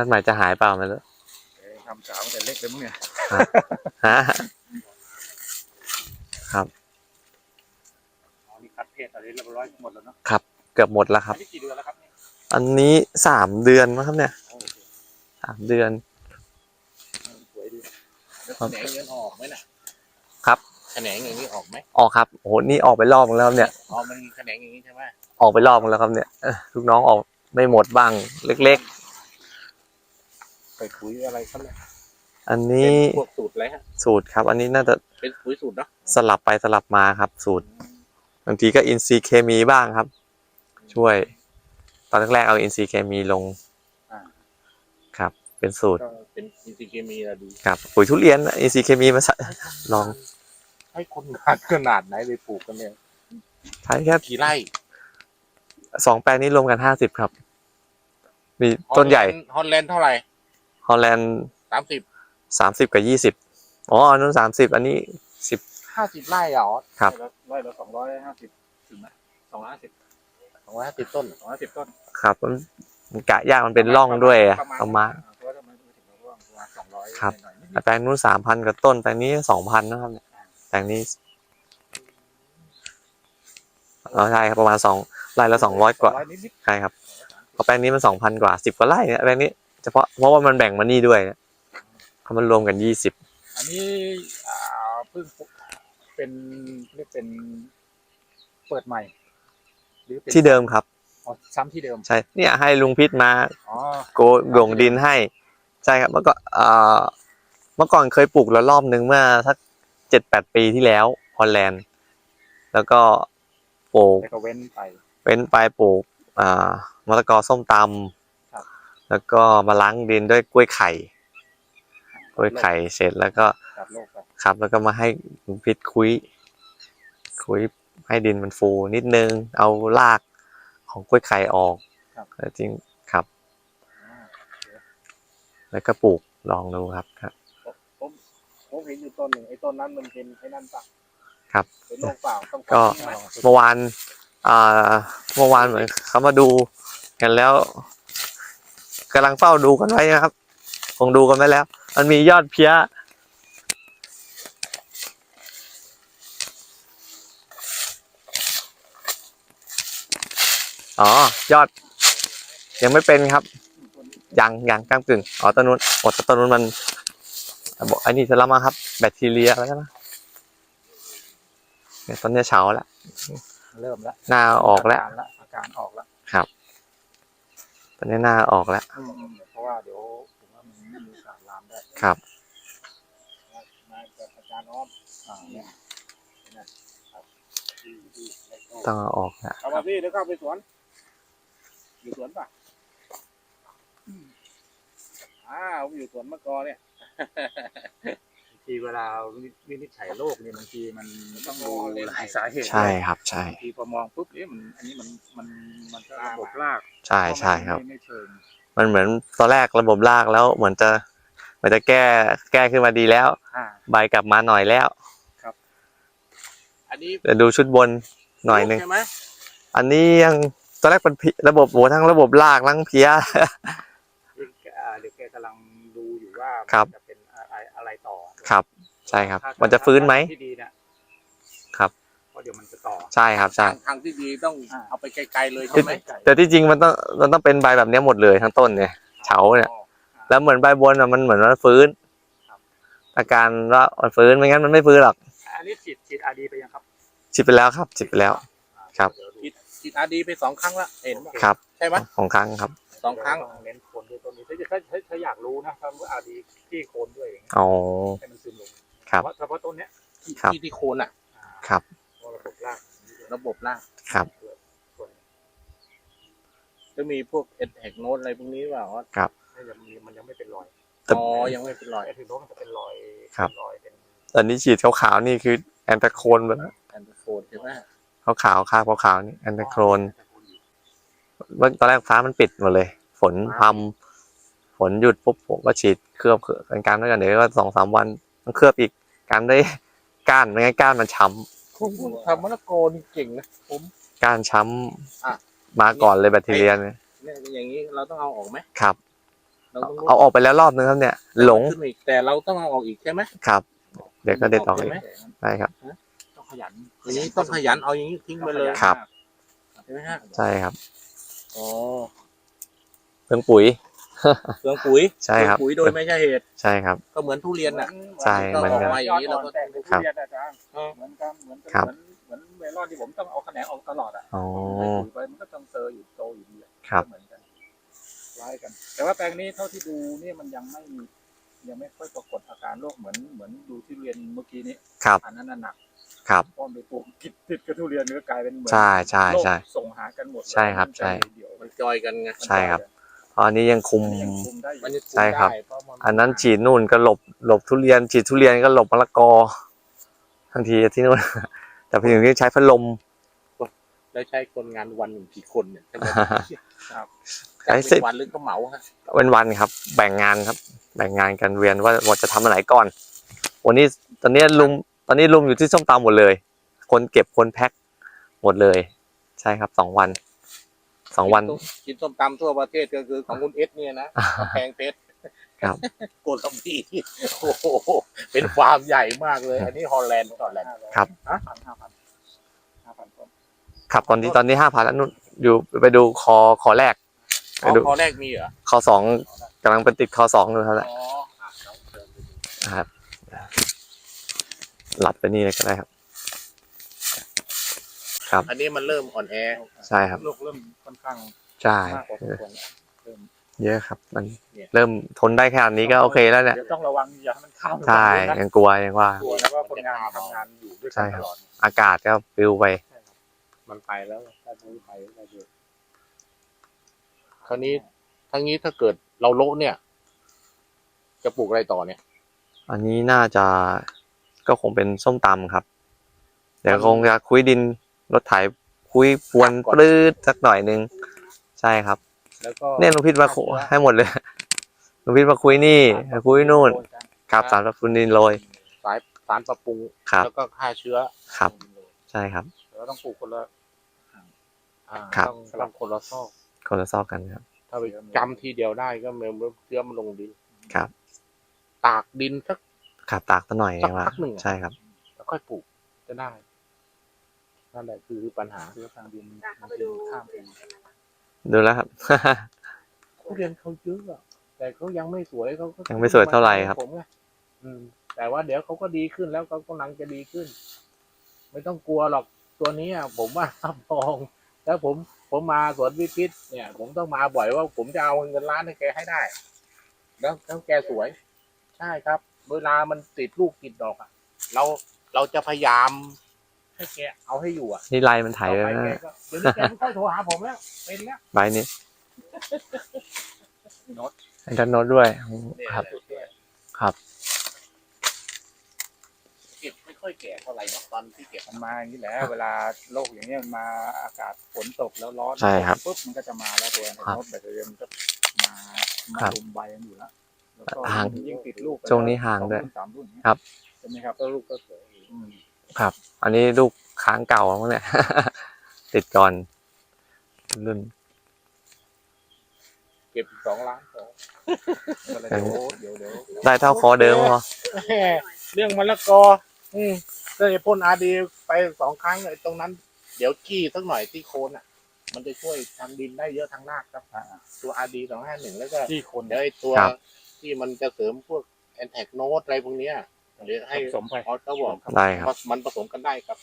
นัดหมายจะหายเปล่าไม่รู้เอ้ยทำสาวแต่เล็กเลยมั้งเนี่ยฮะอ๋อนี่คัดเพศอะไรเรียบร้อยหมดแล้วเนาะเกือบหมดแล้วคอัรันบนี้กี่เดือนแล้วครับเนี่ยอันนี้สามเดือนมั้งครับเนี่ยโอ้โหสามเดือนสวยดีแล้วครับแขนงเงินออกไหมน่ะครับแขนงอย่างนี้ออกไหมออกครับโอ้โหนี่ออกไปรอบนึงแล้วครับเนี่ยอ๋อมันมีแขนงอย่างนี้ใช่ไหมออกไปรอบนึงแล้วครับเนี่ยเอ้อลูกน้องออกไม่หมดบ้างเล็กไปปุ๋ยอะไรครับเนี่ยๆอันนี้เป็นพวกสูตรอะไรฮะสูตรครับ อันนี้น่าจะเป็นปุ๋ยสูตรเนาะสลับไปสลับมาครับ สูตรบางทีก็อินซีย์เคมีบ้างครับ ช่วย ตอนแรกๆเอาอินซีย์เคมีลงอ่าครับ เป็นสูตรก็เป็นอินทรีย์เคมีอะดี ครับปุ๋ยทุเรียนอินซีย์เคมีมาใส่ลองให้คนงานขนาดไหนไปปลูกกันเนี่ยใช้แค่กี่ไร่สองแปลงนี้รวมกันห้าสิบครับ มีต้นใหญ่ ฮอลแลนด์เท่าไหร่ ฮอลแลนด์สามสิบสามสิบกับยี่สิบอ๋ออันนู้นสามสิบอันนี้สิบ ห้าสิบไร่เหรอครับ ไร่ละสองร้อยห้าสิบถึงไหมสองร้อยห้าสิบสองร้อยห้าสิบต้นสองร้อยสิบต้นครับมันมันกะยากมันเป็นร่องด้วยอะประมาณ เพราะว่าทำไมไม่ถึงร่องประมาณสองร้อยครับ หน่อยๆนิดแปลงนู้นสามพันกับต้นแปลงนี้สองพันนะครับเนี่ยแปลงนี้อ๋อใช่ครับประมาณสองไร่ละสองร้อยกว่านิดใช่ครับเพราะแปลงนี้มันสองพันกว่าสิบกว่าไร่เนี่ยแปลงนี้ เฉพาะเพราะว่ามันแบ่งมานี่ด้วยเนี่ยเขามันรวมกันยี่สิบๆอันนี้อ่าเพิ่งเป็นเรียกเป็นเปิดใหม่ หรือเป็นที่เดิมครับ อ๋อซ้ำที่เดิมใช่เนี่ยให้ลุงพิษมาอ๋อโกโด่งดินให้ ใช่ครับเมื่อก่อนเอ่อเมื่อก่อนเคยปลูกแล้วรอบนึงเมื่อสักเจ็ดแปดปีที่แล้วฮอลแลนด์ แล้วก็ปลูกแต่ก็เว้นไปเป็นไปปลูกอ่ามะละกอส้มตครับำ แล้วก็มาล้างดินด้วยกล้วยไข่ กล้วยไข่เสร็จแล้วก็ตัดโลกไปครับ แล้วก็มาให้ลุงพิษคุย คุยให้ดินมันฟูนิดนึง เอารากของกล้วยไข่ออกแล้วจริงครับอ่าแล้วก็ปลูกลองดูครับครับผมผมเห็นอยู่ต้นหนึ่งไอ้ต้นนั้นมันเป็นไอ้นั่นปะครับเป็นโรคเปล่าต้องก็ใช่ไหมเมื่อวานอ่าเมื่อวานเหมือนเขามาดูกันแล้ว กำลังเฝ้าดูกันไว้นะครับ คงดูกันไว้แล้ว มันมียอดเพี้ยอ๋อยอด ยังไม่เป็นครับยังยังกล้ามกึ่งอ๋อต้นนู้นโอ้แต่ต้นนู้นมันบอกอันนี้จะละมาครับ แบคทีเรียแล้วนะเนี่ยต้นเนี้ยเฉาแล้วเริ่มแล้วหน้าออกแล้วาการละอาการออกแล้ว ตอนนี้หน้าออกแล้ว เพราะว่าเดี๋ยวผมว่ามันมีโอกาสลามได้ครับมาจากอาจารย์อ้อมอ่าเนี่ยนะครับที่ที่แล้วก็ต้องเอาออกแล้วเอามาพี่เดี๋ยวเข้าไปสวน อยู่สวนป่ะอ้าวผมอยู่สวนมะกอเนี่ยบาง ทีเวลาวินิจฉัยโรคเนี่ยบางทีมันต้องดูหลายสาเหตุใช่ครับ ใช่บางทีพอมองปุ๊บเอ๊ะมันอันนี้มันมันมันก็ระบบรากใช่ใช่ครับไม่ไม่เชิงมันเหมือนตอนแรกระบบรากแล้วเหมือนจะเหมือนจะแก้แก้ขึ้นมาดีแล้ว อ่าใบกลับมาหน่อยแล้วอันนี้เดี๋ยวดูชุดบนหน่อยหนึ่งใช่ไหมอันนี้ยังตอนแรกเป็นพิระบบโหทั้งระบบรากทั้งเพี้ยอ่าเดี๋ยวแกกำลังดูอยู่ว่าครับมันจะเป็นอะไรอะไรต่อ ครับ ใช่ครับ ถ้ามันจะฟื้นไหม ที่ดีเนี่ยครับ เพราะเดี๋ยวมันจะต่อ ใช่ครับใช่ ทางทางที่ดีต้องอ่า เอาไปไกลๆเลยใช่ไหมแต่ที่จริงมันต้องมันต้องเป็นใบแบบเนี้ยหมดเลยทั้งต้นเนี่ยเฉาเนี่ยอ๋อแล้วเหมือนใบบนอะมันเหมือนมันฟื้นครับอาการว่ามันฟื้นไม่งั้นมันไม่ฟื้นหรอกอันนี้ฉีดฉีดอาดีไปยังครับฉีดไปแล้วครับฉีดไปแล้ว ครับ เดี๋ยวดูฉีดฉีดอาดีไปสองครั้งละเห็นปะครับ ใช่ไหมของครั้งครับสองครั้ง เน้นโคนด้วยต้นนี้ถ้าถ้าถ้าถ้าอยากรู้นะถ้าว่าอาดีที่โคนด้วยอย่างเงี้ยอ๋อให้มันซึมลง ครับเฉพาะเฉพาะต้นเนี้ยที่ครับ ที่ที่โคนอะอ่าครับ เพราะระบบรากระบบรากครับส่วนจะมีพวกเอ็ดแฮกโนดอะไรพวกนี้เปล่าว่าถ้ายังมีมันยังไม่เป็นรอยแต่ อ๋อยังไม่เป็นรอยไอ้ถึงโน้ตมันจะเป็นรอยครับ เป็นรอยเป็นตอนนี้ฉีดขาวๆนี่คือแอนตาโคนไปแล้วแอนติโคนใช่ไหมขาวๆคราบขาวๆนี่แอนตาโคนเมื่อตอนแรกฟ้ามันปิดหมดเลย ฝนพรำฝนหยุดปุ๊บผมก็ฉีดเคลือบกันการไว้กันเดี๋ยวก็สองสามวันต้องเคลือบอีก การได้ก้านไม่งั้นก้านมันช้ผมทำมะละกอนี่เก่งนะผมำก้านช้อะำมาก่อนเลยแบคทีเรียเนี่ยเนี่ยอย่างนี้เราต้องเอาออกไหมครับ เราต้องเอาออกไปแล้วรอบนึงครับเนี่ย หลงขึ้นมาอีกแต่เราต้องเอาออกอีกใช่ไหมครับ เดี๋ยวก็เด็ดออกใช่อีกไหมใช่ครับ ต้องขยันอย่างนี้ต้องขยันเอาอย่างนี้ทิ้งไปเลยครับ ใช่ไหมฮะใช่ครับอ๋อเพิ่งปุ๋ย เครื่องปุ๋ยใช่ครับเองปุ๋ยโดยไม่ใช่เหตุ ใช่ครับ ก็เหมือนทุเรียนน่ะ ใช่เหมือนกันออกมาอย่างนี้เราก็ แต่งเป็นทุเรียนอาจารย์เออเหมือนกันเหมือนกันครับ เหมือนเหมือนเมลอนที่ผมต้องเอาแขนงออกตลอดอะอ๋อใส่ปุ๋ยไปมันก็ต้องเซอร์อยู่โตอยู่ดีอะครับ เหมือนกันคล้ายกัน แต่ว่าแปลงนี้เท่าที่ดูเนี่ยมันยังไม่ยังไม่ค่อยปรากฏอาการโรคเหมือนเหมือนดูที่เรียนเมื่อกี้นี้ครับ อันนั้นน่ะหนักครับ เพราะมันไปปลูกติดติดกับทุเรียนเนื้อกลายเป็นเหมือนใช่ใช่ใช่โรคส่งหากันหมดใช่ครับใช่เดี๋ยวมันจอยกันไงใช่ครับ เพราะอันนี้ยังคุมมันยังคุมได้อยู่มันจะคุมใช่ครับ ได้เพาะมัอันนั้นฉีดนู่นก็หลบหลบทุเรียนฉีดทุเรียนก็หลบมะละกอทันทีที่นู่น แต่พอถึงที่ใช้พัดลม แล้วใช้คนงานวันหนึ่งกี่คนเนี่ยใช่ไหมครับใช้ใช้สิบวันหรือก็เหมาฮะเป็นวันครับ แบ่งงานครับ แบ่งงานกันเวียนว่าว่าจะทำอะไรก่อน วันนี้ตอนนี้ลุมตอนนี้ลุมอยู่ที่ส้มตำหมดเลย คนเก็บคนแพ็คหมดเลย ใช่ครับสองวัน สองวันกินส้มตำทั่วประเทศก็คือของคุณเอสเนี่ยนะกำแพงเพชรครับโกลำพีโอ้โหเป็นฟาร์มใหญ่มากเลย อันนี้ฮอลแลนด์ฮอลแลนด์ครับห้าพันห้าพันห้าพันคนครับตอนนี้ตอนนี้ห้าพันแล้วนู่นอยู่ไปดูคอคอแรกไปอ๋อดูคอแรกมีเหรอคอสองกำลังเป็นติดคอสองอยู่ครับอ๋ออะน้องเดินไปดูนะครับหลับไปนี่เลยก็ได้ครับ ครับ อันนี้มันเริ่มอ่อนแอใช่ครับโรคเริ่มค่อนข้างใช่มากกว่าสมควรเริ่ม เยอะครับ มันเริ่มทนได้แค่อันนี้ก็โอเคแล้วเนี่ยเดี๋ยวต้องระวังอย่าให้มันข้ามใช่นะยังกลัวยังว่า กลัวนะว่าคนงานทำงานอยู่ด้วยใช่กันคตรับ ลอดอากาศก็ปลิวไป มันไปแล้วถ้าไม่ไปก็เยอะคราวนี้ทั้งนี้ถ้าเกิดเราโละเนี่ย จะปลูกอะไรต่อเนี่ย อันนี้น่าจะก็คงเป็นส้มตำครับ เดี๋ยวคงจะคุยดิน รถไถคุยพรวนปลื้ดสักหน่อยหนึง ใช่ครับ แล้วก็เนี่ยลุงพิษมาคุให้หมดเลยลุงพิษมาคุยนี่คุยนู่นครับสารพัดดินโรย สายสารปรับปรุงครับแล้วก็ฆ่าเชื้อครับ ใช่ครับแต่ว่าต้องปลูกคนละอ่าครับ ต้องต้องคนละซอกคนละซอกกันครับ ถ้าไปจำทีเดียวได้ก็เมื่อเชื้อมันลงดินครับ ตากดินสัก ขับตากซะหน่อยสักว่าพักหนึ่งอะ ใช่ครับ แล้วค่อยปลูกจะได้ นั่นแหละคือปัญหาเรือทางดินเข้าไปดูข้ามเองดูแล้วครับ ทุเรียนเขาเยอะอะแต่เขายังไม่สวยเขาก็ยังไม่สวยเท่าไหร่ครับ ผมไงอืม แต่ว่าเดี๋ยวเขาก็ดีขึ้นแล้วเขากำลังจะดีขึ้น ไม่ต้องกลัวหรอกตัวนี้อะผมว่ารับรอง แล้วผมผมมาสวนวิพิตเนี่ย ผมต้องมาบ่อยว่าผมจะเอาเงินล้านให้แกให้ได้ แล้วแล้วแกสวย ใช่ครับ เวลามันติดลูกติดดอกอะเราเราจะพยายาม ให้แกเอาให้อยู่อะนี่ไลน์มันถ่ายไปต่อแล้วแกนะก็เดี๋ยวนี้แกไม่ค่อยโทรหาผมแล้ว เป็นแล้วใบนี้ให้ท่านโน้ตด้วยเนี่ยครับจุดด้วยครับ เก็บไม่ค่อยแก่เท่าไหร่เนอะตอนที่เก็บมันมาอย่างนี้แหละเวลาโรคอย่างเงี้ยมันมาอากาศฝนตกแล้วร้อนใช่ครับปุ๊บมันก็จะมาแล้วตัวแอนครับโนตแบคทีเรียมันก็มามาครับลุมใบกันอยู่แล้วแล้วก็ห่างยิ่งติดลูกไปช่วงนี้ห่างด้วยสอรุ่นสามรุ่นเงี้ยครับ ใช่ไหมครับก็ลูกก็สวยอืม ครับ อันนี้ลูกค้างเก่ามั้งเนี่ย ติดก่อนรุ่น เก็บสองล้านสองก็เลยเดี๋ยวเดี๋ยวเดี๋ยวได้เท่าคอเดิมเหรอเรื่องมะละกอ อืมก็จะพ่นอาดีไปสองครั้งเลยตรงนั้น เดี๋ยวขี้สักหน่อยที่โคนอะ มันจะช่วยทางดินได้เยอะทางรากครับอ่าตัวอาดีสองห้าหนึ่งแล้วก็ที่คนเดี๋ยวไอ้ตัวครับที่มันจะเสริมพวกแอนแทกโนตอะไรพวกเนี้ย เดี๋ยวให้ผสมไป ออสเขาบอกได้ครับมันผสมกันได้ครับ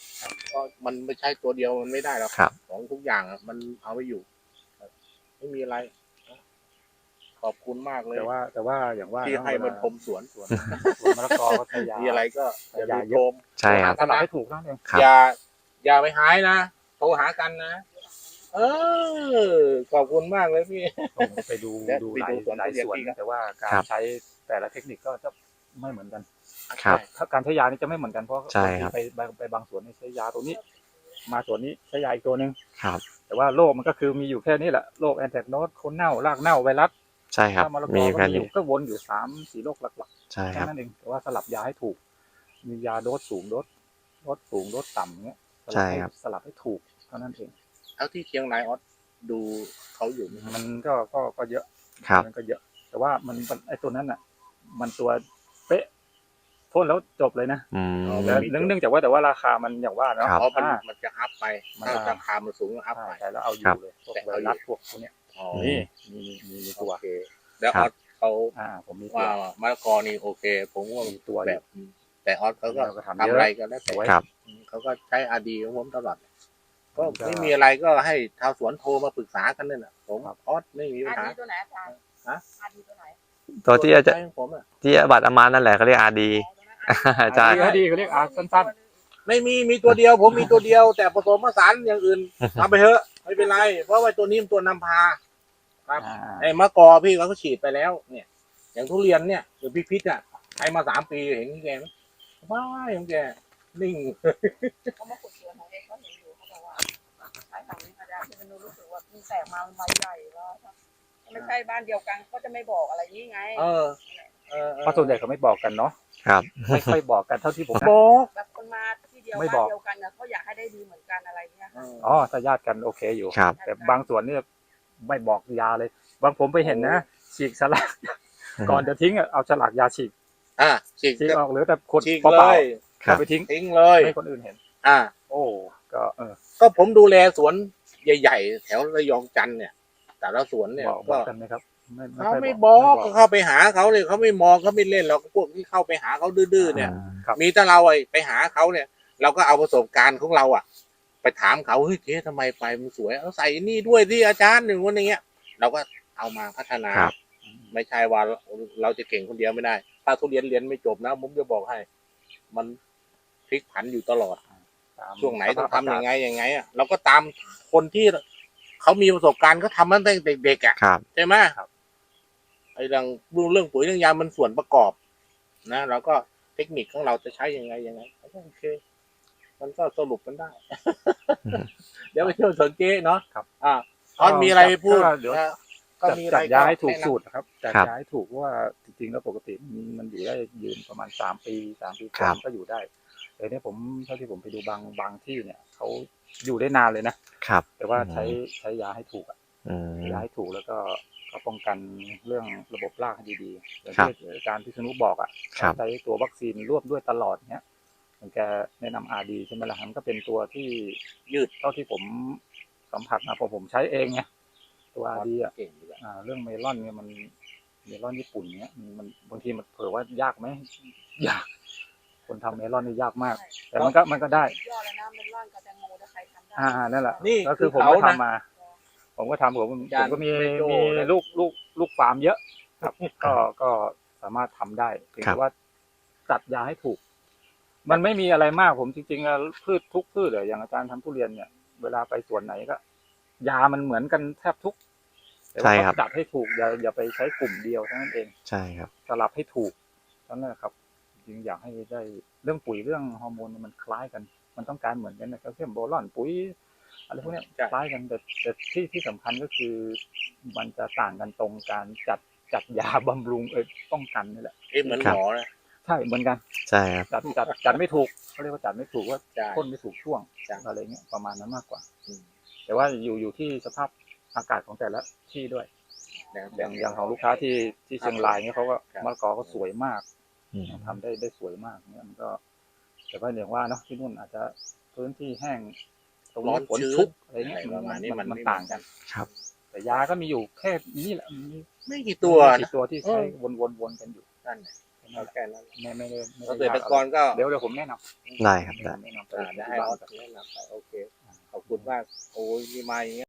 ก็มันไม่ใช่ตัวเดียวมันไม่ได้หรอกครับ ของทุกอย่างอะมันเอาไว้อยู่ครับไม่มีอะไรขอบคุณมากเลยแต่ว่าแต่ว่าอย่างว่าที่ให้มันชมสวนสวนสวนมะละกอก็ใช้ยามีอะไรก็อย่าลืมชมใช่ครับสลับให้ถูกนะเนี่ยครับ อย่า อย่าไปหายนะโทรหากันนะ เออ ขอบคุณมากเลยพี่ ผมไปดูและดูไปหลาดูยสวนหลายทุเรียนสวนพี่ครับแต่ว่าการครับ ใช้แต่ละเทคนิคก็จะไม่เหมือนกัน ครับ ถ้าการใช้ยานี่จะไม่เหมือนกันเพราะใช่ครับ ไปไปไปบางสวนนี่ใช้ยาตัวนี้ มาสวนนี้ใช้ยาอีกตัวหนึ่งครับ แต่ว่าโรคมันก็คือมีอยู่แค่นี้แหละโรคแอนแทกโนสคนเน่ารากเน่าไวรัสใช่ครับ ถ้ามะละกมีอก็แค่มีอนี้ยู่ก็วนอยู่สามสี่โรคหลักใช่ๆคแค่รับ นั้นเองแต่ว่าสลับยาให้ถูก มียาโดสสูงโดสโดสสูงโดสต่ำเงี้ยสลัใช่ให้ครับสลับให้ถูกเท่านั้นเองแล้วที่เชียงรายออสดูเขาอยู่ไหมครับมันก็ก็ก็เยอะ ครับ มันก็เยอะ แต่แต่ว่ามันมันไอ้ตัวนั้นอะ มันตัวเป๊ะ พ่นแล้วจบเลยนะอืม แต่เนื่องเนื่องจากว่าแต่ว่าราคามันอย่างว่าเนาะ ครับ เพราะมันอ่ามันจะอัพไปมัน ถ้าจะราคามันสูงก็อัพใช่ไป ใช่แล้วเอาอครัยู่บเลยพวกแต่ไวเอาอยู่รัสพวกพวกเนี้ยอ๋อนี่มีมีมีมีตัวโอเคแล้วคอรัอบสเขาอ่า ผมมีตัว ว่ามะละกอนี่โอเค ผมว่ามีตัวแบอยู่บแต่ออสเขาก็เราก็ทำทำเยอะอะไรก็แล้วแต่สวยครับ เขาก็ใช้อาดีของผมตลอดก็ก็ไม่มีอะไรก็ให้ชาวสวนโทรมาปรึกษากันนั่นแหละผมครับ ออสไม่มีปัญอาหา ดีตัวไหนอาจารย์ฮะ อาดีตัวไหนตัวที่อาจจะใช้ของผมอะที่บัตรอามานั่นแหละเขาเรียกอาดี อ๋อตัวนั้นอาดีใช่ดีเขาดีเขาเรียกอาร์ตสั้นไม่มีมีตัวเดียว ผมมีตัวเดียว แต่ผสมผสานอย่างอื่นทำไปเถอะไม่เป็นไรเพราะว่าตัวนี้มันตัวนำพา ครับอ่าไอ้มะกอพี่เขาก็ฉีดไปแล้ว เนี่ย อย่างทุเรียนเนี่ยหรือพี่พิษอะใช้มาสามปีเห็นแกไหมว้ายของแกนิ่งเขามาขุดสวนของเองเขาเห็นอยู่เขาบอกว่าใช้ของนี้อาจารย์ที่มันรู้สึกว่ามันแตกมามันใบใหญ่แล้วไม่ใช่บ้านเดียวกันก็จะไม่บอกอะไรนี้ไง เออ เออเพราะส่วนใหญ่เขาไม่บอกกันเนาะ ครับ ไม่ค่อยบอกกันเท่าที่ผมบอก แบบคนมาที่เดียวไม่บ้าบอนกเดียวกันเนี่ยเขาอยากให้ได้ดีเหมือนกันอะไรเงี้ยค่ะอ๋อถ้าญาติกันโอเคอยู่ ครับ แต่บางส่วนเนี่ยไม่บอกยาเลย บางผมไปเห็นนะ ฉีกฉลาก ก่อนจะทิ้งอะเอาฉลากยาฉีกอะฉีกฉีกออกเหลือแต่ขวดฉีกเปเลล่าย ๆครับ เอาไปทิ้งทิ้งเลย ให้คนอื่นเห็น อะโอ้ก็เออก็ผมดูแลสวนใหญ่ ๆ แถวระยองจันทร์เนี่ย แต่ละสวนเนี่ยบอกบก็อกกันไหมครับไม่ เขาค่ยไม่บอกไม่ก็เข้าไปหาเขาเลยเขาไม่มองเขาไม่เล่นหรอกพวกที่เข้าไปหาเขาดื้อๆเนี่ยครับมีแต่เราไอ้ไปหาเขาเนี่ย เราก็เอาประสบการณ์ของเราอะ ไปถามเขาเฮ้ยเจ๊ทำไมไปมันสวยเอาใส่นี่ด้วยที่อาจารย์หนึ่งคนอย่างเงี้ย เราก็เอามาพัฒนาครับไม่ใช่ว่าเราจะเก่งคนเดียวไม่ได้ ถ้าทุเรียนเรียนไม่จบนะผมจะบอกให้ มันพลิกผันอยู่ตลอดตามช่วงไหนต้องสภาพทำอายังกาศไงยังไงอะเราก็ตามคนที่เขามีประสบการณ์เขาทำมาตั้งแต่เด็กๆอะครับใช่ไหม ไอ้เรื่องเรื่องปุ๋ยเรื่องยามันส่วนประกอบ นะเราก็เทคนิคของเราจะใช้ยังไงยังไงก็โอเค มันก็สรุปกันได้อืมเดี๋ยวไปเที่ยวสวนเจ๊เนาะครับ อ่าตอนมีอะไรพูดก็เดี๋ยวนะก็จัดมีอะไรจัดยาให้ถูกแนะนำสูตรนะครับจัดครับยาให้ถูกเพราะว่าจริงๆแล้วปกติมันมันอยู่ได้ยืนประมาณสามปีสามปีกครัว่าบก็อยู่ได้แต่เนี่ยผมเท่าที่ผมไปดูบางบางที่เนี่ยเขาอยู่ได้นานเลยนะครับ แต่ว่าใช้ใช้ยาให้ถูกอะอืมยาให้ถูกแล้วก็ ก็ป้องกันเรื่องระบบรากให้ดีๆอย่างครับที่อาจารย์พิษณุบอกอะครับ ใช้ตัววัคซีนร่วมด้วยตลอดเนี้ยมันแกแนะนำอาดีใช่ไหมล่ะมันก็เป็นตัวที่ยืดเท่าที่ผมสัมผัสมาเพอผมใช้เองไงตัวอาดีอะเก่งดีกว่าอ่า เรื่องเมลอนเนี่ยมันเมลอนญี่ปุ่นเนี้ยมันมันบางทีมันเผื่อว่ายากไหมยาก คนทำเมลอนนี่ยากมาก แต่มันก็มันก็ได้ ยอดแล้วนะเมลอนกับแตงโมถ้าใครทำได้ อ่านั่นแหละนี่ก็คือผมเขาก็นะทำมา ผมก็ทำผมผมอาจารย์ก็มีเมโจ้มีนะลูกลูกลูกฟาร์มเยอะ ครับ ก็ก็สามารถทำได้เพียงครับแต่ว่าจัดยาให้ถูก มันไม่มีอะไรมากผมจริงๆอะพืชทุกพืชเลยอย่างอาจารย์ทำทุเรียนเนี่ย เวลาไปสวนไหนก็ ยามันเหมือนกันแทบทุกแต่ว่าใช่ครับต้องจัดให้ถูกอย่าอย่าไปใช้กลุ่มเดียวเท่านั้นเอง ใช่ครับสลับให้ถูกนั่นแหละครับจริงอยากให้ได้เรื่องปุ๋ยเรื่องฮอร์โมนเนี่ยมันคล้ายกัน มันต้องการเหมือนกันนะครับเช่นโบรอนปุ๋ย อะไรพวกเนี้ยใช่ คล้ายกันแต่แต่ที่ที่สำคัญก็คือ มันจะต่างกันตรงการจัดจัดยาบำรุงเออป้องกันนี่แหละเอ๊ะเหมือนครับหมอนะ ใช่เหมือนกันใช่ครับ จัดจัดจัดไม่ถูกเขาเรียกว่าจัดไม่ถูกว่าใช่ พ่นไม่ถูกช่วงใช่ อะไรเงี้ยประมาณนั้นมากกว่า อืมแต่ว่าอยู่อยู่ที่สภาพอากาศของแต่ละที่ด้วย นะครับ อย่างอย่างของลูกค้าที่ที่เชียงรายเนี่ยเขาก็ครับ มะละกอก็สวยมากอืม ทำได้ได้สวยมากเนี่ยมันก็ แต่ว่าอย่างว่าเนาะที่นู่นอาจจะพื้นที่แห้งต รงร้อนี้นฝนชื้นชุกอะไรเงี้ยอะไรประมาณนี้มันมันมันไม่ต่างกันครับ แต่ยาก็มีอยู่แค่นี้แหละมีไม่กี่ตัวไม่นะกี่ตัวที่ใช้เออวนวนวนกันอยู่นั่นแหละเอาแค่นั้นไม่ไม่ได้ไม่เกได้ษตรยากกรก็เดี๋ยวเดี๋ยวผมแนะนำได้ครับได้แนะนำไปอ่าได้ที่ให้บ้าออนสแนะนำไปโอเคขอบคุณมากโอ้ยมีมาอย่างเงี้ย